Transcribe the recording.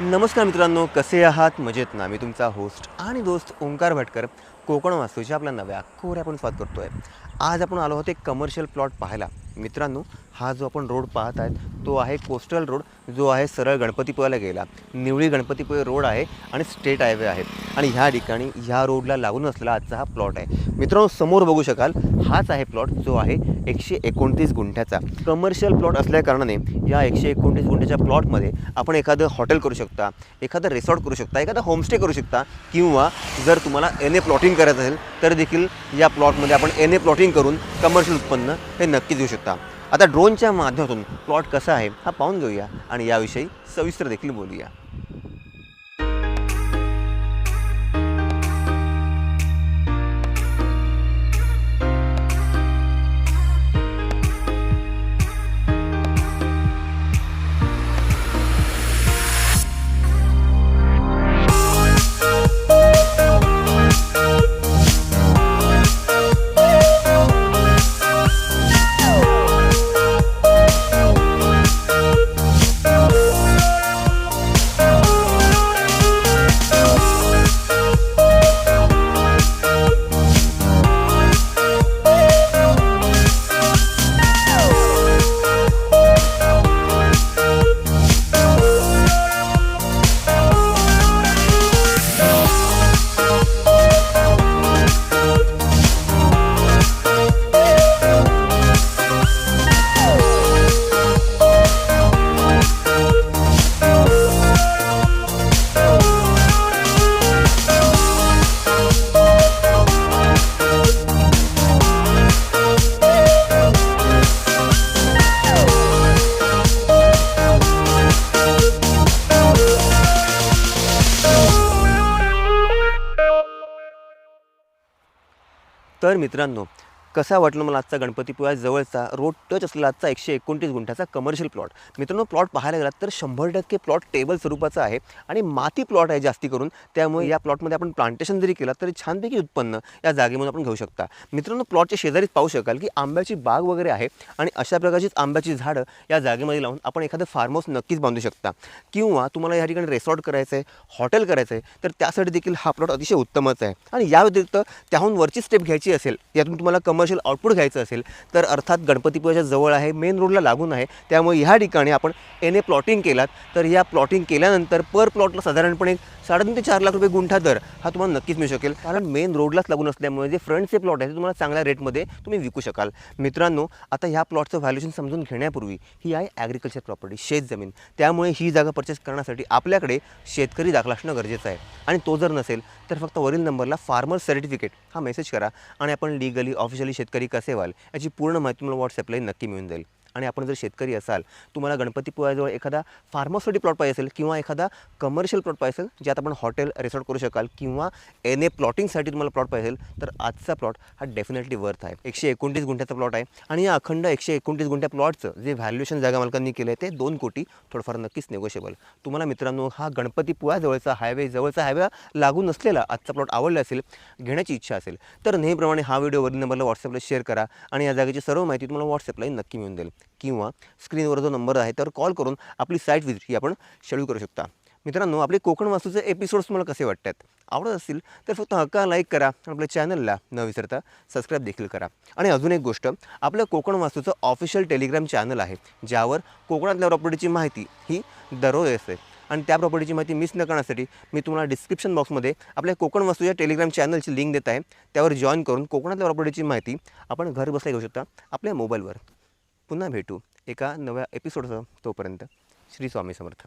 नमस्कार मित्रांनो कसे आहात? मजेत ना. मी तुमचा होस्ट आणि दोस्त ओंकार भटकर कोकण वास्तूच्या आपल्या नव्या कोऱ्या आपण स्वागत करतो आहे आज आपण आलो आहोत एक कमर्शियल प्लॉट पाहायला. मित्रांनो हा जो आपण रोड पाहत आहेत तो आहे कोस्टल रोड जो आहे सरळ गणपतीपुळ्याला गेला निवळी गणपतीपुळे रोड आहे आणि स्टेट हायवे आहे. आणि ह्या ठिकाणी ह्या रोडला लागून असलेला आजचा हा प्लॉट आहे. मित्रांनो समोर बघू शकाल हाच आहे प्लॉट जो आहे एकशे एकोणतीस गुंठ्याचा. कमर्शियल प्लॉट असल्याकारणाने या एकशे एकोणतीस गुंठ्याच्या प्लॉटमध्ये आपण एखादं हॉटेल करू शकता एखादं रिसॉर्ट करू शकता एखादा होमस्टे करू शकता किंवा जर तुम्हाला एन ए प्लॉटिंग करायचं असेल तर देखील या प्लॉटमध्ये आपण एन ए प्लॉटिंग करून कमर्शियल उत्पन्न हे नक्कीच घेऊ शकता. आता ड्रोनच्या माध्यमातून प्लॉट कसा आहे हा पाहून घेऊया आणि याविषयी सविस्तर देखील बोलूया. तर मित्रांनो कसा वाटलं मला आजचा गणपतीपुळा जवळचा? रोड टच असलेला आजचा एकशे एकोणतीस गुंठ्याचा कमर्शियल प्लॉट मित्रांनो प्लॉट पाहायला गेलात तर शंभर टक्के प्लॉट टेबल स्वरूपाचा आहे आणि माती प्लॉट आहे जास्ती करून. त्यामुळे या प्लॉटमध्ये आपण प्लांटेशन जरी केलं तरी छानपैकी उत्पन्न या जागेमधून आपण घेऊ शकता. मित्रांनो प्लॉटच्या शेजारीच पाहू शकाल की आंब्याची बाग वगैरे आहे आणि अशा प्रकारचीच आंब्याची झाडं या जागेमध्ये लावून आपण एखादं फार्म हाऊस नक्कीच बांधू शकता. किंवा तुम्हाला या ठिकाणी रेसॉर्ट करायचं आहे हॉटेल करायचं आहे तर त्यासाठी देखील हा प्लॉट अतिशय उत्तमच आहे. आणि या व्यतिरिक्त त्याहून वरची स्टेप घ्यायची असेल यातून तुम्हाला कम कमर्शियल आउटपुट घ्यायचं असेल तर अर्थात गणपतीपुळ्याच्या जवळ आहे मेन रोडला लागून आहे. त्यामुळे ह्या ठिकाणी आपण एन ए प्लॉटिंग केलात. तर या प्लॉटिंग केल्यानंतर पर प्लॉटला साधारणपणे साडेतीन ते चार लाख रुपये गुंठा दर हा तुम्हाला नक्कीच मिळू शकेल. कारण मेन रोडलाच लागून असल्यामुळे जे फ्रंटचे प्लॉट आहे ते तुम्हाला चांगल्या रेटमध्ये तुम्ही विकू शकाल. मित्रांनो आता ह्या प्लॉटचं व्हॅल्युएशन समजून घेण्यापूर्वी ही आहे ॲग्रिकल्चर प्रॉपर्टी शेत जमीन. त्यामुळे ही जागा परचेस करण्यासाठी आपल्याकडे शेतकरी दाखला असणं गरजेचं आहे. आणि तो जर नसेल तर फक्त वरील नंबरला फार्मर सर्टिफिकेट हा मेसेज करा. आणि आपण लिगली ऑफिशियल शेतकरी कसे व्हाल याची पूर्ण माहिती तुम्हाला व्हॉट्सअपलाही नक्की मिळून जाईल. आणि आपण जर शेतकरी असाल तुम्हाला गणपतीपुळ्याजवळ एखादा फार्मासाठी प्लॉट पाहिजे असेल किंवा एखादा कमर्शियल प्लॉट पाहिजे असेल ज्यात आपण हॉटेल रिसॉर्ट करू शकाल किंवा एन ए प्लॉटिंगसाठी तुम्हाला प्लॉट पाहिजे असेल तर आजचा प्लॉट हा डेफिनेटली वर्थ आहे. एकशे एकोणतीस गुंठ्याचा प्लॉट आहे आणि या अखंड एकशे एकोणतीस गुंठ्या प्लॉटचं जे व्हॅल्युएशन जागा मालकांनी केलं आहे ते दोन कोटी थोडंफार नक्कीच नेगोशिएबल तुम्हाला मित्रांनो हा गणपतीपुळ्याजवळचा हायवे जवळचा हायवे लागून नसलेला आजचा प्लॉट आवडला असेल घेण्याची इच्छा असेल तर नेहमीप्रमाणे हा व्हिडिओ वरील नंबरला व्हॉट्सअपला शेअर करा आणि या जागेची सर्व माहिती तुम्हाला व्हॉट्सअपलाही नक्की मिळून जाईल किंवा स्क्रीनवर जो नंबर आहे त्यावर कॉल करून आपली साईट व्हिजिट ही आपण शेड्यूल करू शकता. मित्रांनो आपले कोकण वास्तूचे एपिसोड्स तुम्हाला कसे वाटतात? आवडत असतील तर फक्त हक्का लाईक करा आणि आपल्या चॅनलला न विसरता सबस्क्राईब देखील करा. आणि अजून एक गोष्ट आपलं कोकण वास्तूचं ऑफिशियल टेलिग्राम चॅनल आहे ज्यावर कोकणातल्या प्रॉपर्टीची माहिती ही दररोज असते. आणि त्या प्रॉपर्टीची माहिती मिस न करण्यासाठी मी तुम्हाला डिस्क्रिप्शन बॉक्समध्ये आपल्या कोकण वास्तूच्या टेलिग्राम चॅनलची लिंक देत आहे. त्यावर जॉईन करून कोकणातल्या प्रॉपर्टीची माहिती आपण घर बसल्या घेऊ शकता आपल्या मोबाईलवर पुन्हा भेटू एका नव्या एपिसोडसह तोपर्यंत श्री स्वामी समर्थ.